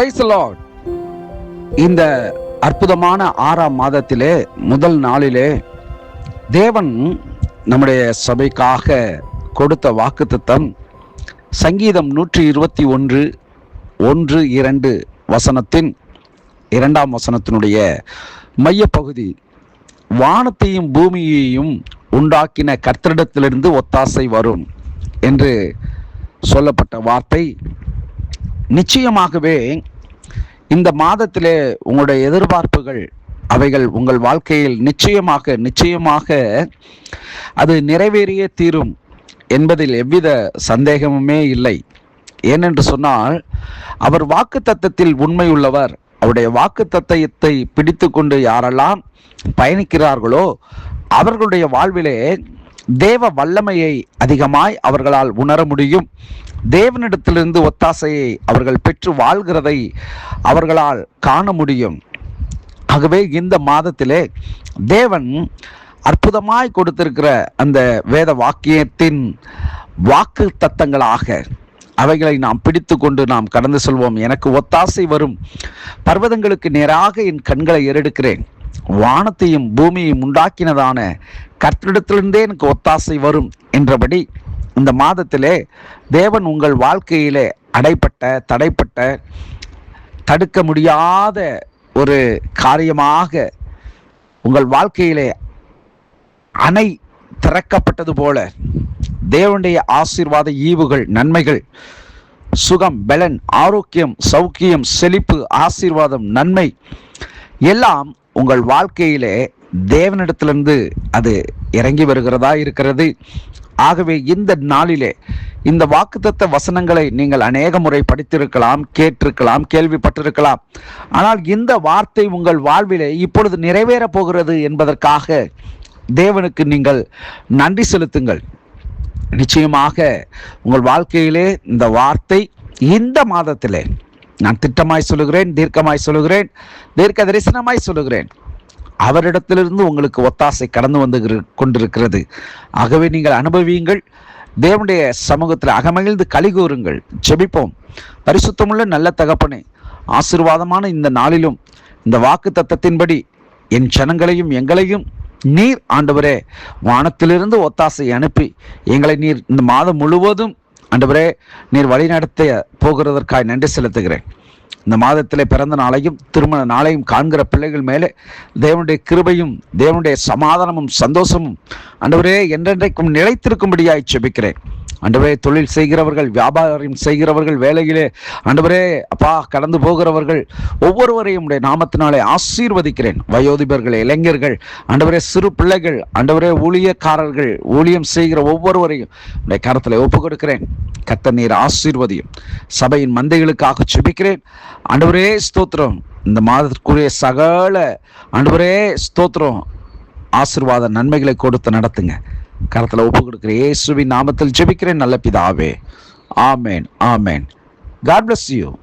Price இந்த அற்புதமான ஆறாம் மாதத்திலே முதல் நாளிலே தேவன் நம்முடைய சபைக்காக கொடுத்த வாக்குத்தத்தம் சங்கீதம் நூற்றி இருபத்தி ஒன்று ஒன்று இரண்டு வசனத்தின் இரண்டாம் வசனத்தினுடைய மையப்பகுதி வானத்தையும் பூமியையும் உண்டாக்கின கர்த்தரிடத்திலிருந்து ஒத்தாசை வரும் என்று சொல்லப்பட்ட வார்த்தை. நிச்சயமாகவே இந்த மாதத்திலே உங்களுடைய எதிர்பார்ப்புகள் அவைகள் உங்கள் வாழ்க்கையில் நிச்சயமாக நிச்சயமாக அது நிறைவேறிய தீரும் என்பதில் எவ்வித சந்தேகமுமே இல்லை. ஏனென்று சொன்னால் அவர் வாக்கு தத்தத்தில் உண்மையுள்ளவர். அவருடைய வாக்கு தத்தத்தை பிடித்து கொண்டு யாரெல்லாம் பயணிக்கிறார்களோ அவர்களுடைய வாழ்விலே தேவ வல்லமையை அதிகமாய் அவர்களால் உணர முடியும். தேவனிடத்திலிருந்து ஒத்தாசையை அவர்கள் பெற்று வாழ்கிறதை அவர்களால் காண முடியும். ஆகவே இந்த மாதத்திலே தேவன் அற்புதமாய் கொடுத்திருக்கிற அந்த வேத வாக்கியத்தின் வாக்கு தத்தங்களாக அவைகளை நாம் பிடித்து கொண்டு நாம் கடந்து செல்வோம். எனக்கு ஒத்தாசை வரும். பர்வதங்களுக்கு நேராக என் கண்களை ஏறெடுக்கிறேன். வானத்தையும் பூமியையும் உண்டாக்கினதான கர்த்தரிடத்திலிருந்தே எனக்கு ஒத்தாசை வரும் என்றபடி இந்த மாதத்திலே தேவன் உங்கள் வாழ்க்கையிலே அடைப்பட்ட தடைப்பட்ட தடுக்க முடியாத ஒரு காரியமாக உங்கள் வாழ்க்கையிலே அணை திறக்கப்பட்டது போல தேவனுடைய ஆசீர்வாத ஈவுகள் நன்மைகள் சுகம் பலன் ஆரோக்கியம் சௌக்கியம் செழிப்பு ஆசீர்வாதம் நன்மை எல்லாம் உங்கள் வாழ்க்கையிலே தேவனிடத்திலிருந்து அது இறங்கி வருகிறதா இருக்கிறது. ஆகவே இந்த நாளிலே இந்த வாக்குத்தத்த வசனங்களை நீங்கள் அநேக முறை படித்திருக்கலாம் கேட்டிருக்கலாம் கேள்விப்பட்டிருக்கலாம். ஆனால் இந்த வார்த்தை உங்கள் வாழ்விலே இப்பொழுது நிறைவேறப் போகிறது என்பதற்காக தேவனுக்கு நீங்கள் நன்றி செலுத்துங்கள். நிச்சயமாக உங்கள் வாழ்க்கையிலே இந்த வார்த்தை இந்த மாதத்திலே நான் திட்டமாய் சொல்லுகிறேன் தீர்க்கமாய் சொல்லுகிறேன் தீர்க்க தரிசனமாய் சொல்லுகிறேன். அவரிடத்திலிருந்து உங்களுக்கு ஒத்தாசை கடந்து வந்து கொண்டிருக்கிறது. ஆகவே நீங்கள் அனுபவியுங்கள். தேவனுடைய சமூகத்தில் அகமகிழ்ந்து கலிகூறுங்கள் ஜெபிப்போம். பரிசுத்தமுள்ள நல்ல தகப்பனே ஆசீர்வாதமான இந்த நாளிலும் இந்த வாக்கு தத்தத்தின்படி என் ஜனங்களையும் எங்களையும் நீர் ஆண்டவரே வானத்திலிருந்து ஒத்தாசை அனுப்பி எங்களை நீர் இந்த மாதம் முழுவதும் ஆண்டவரே நீர் வழிநடத்த போகிறதற்காய் நன்றி செலுத்துகிறேன். இந்த மாதத்திலே பிறந்த நாளையும் திருமண நாளையும் காண்கிற பிள்ளைகள் மேலே தேவனுடைய கிருபையும் தேவனுடைய சமாதானமும் சந்தோஷமும் ஆண்டவரே என்றென்றைக்கும் நிலைத்திருக்கும்படியாய் செபிக்கிறேன். ஆண்டவரே தொழில் செய்கிறவர்கள் வியாபாரம் செய்கிறவர்கள் வேலையிலே ஆண்டவரே அப்பா கடந்து போகிறவர்கள் ஒவ்வொருவரையும் உடைய நாமத்தினாலே ஆசீர்வதிக்கிறேன். வயோதிபர்கள் இளைஞர்கள் ஆண்டவரே சிறு பிள்ளைகள் ஆண்டவரே ஊழியக்காரர்கள் ஊழியம் செய்கிற ஒவ்வொருவரையும் உடைய கரத்தில் ஒப்பு கொடுக்கிறேன் கத்த நீர் ஆசீர்வதியும். சபையின் மந்தைகளுக்காக செபிக்கிறேன் ஆண்டவரே ஸ்தோத்திரம். இந்த மாதத்திற்குரிய சகல ஆண்டவரே ஸ்தோத்திரம். ஆசீர்வாத நன்மைகளை கொடுத்து நடத்துங்க. கரத்தில் ஒப்பு கொடுக்குற இயேசுவின் நாமத்தில் ஜெபிக்கிறேன் நல்ல பிதாவே. Amen amen. God bless you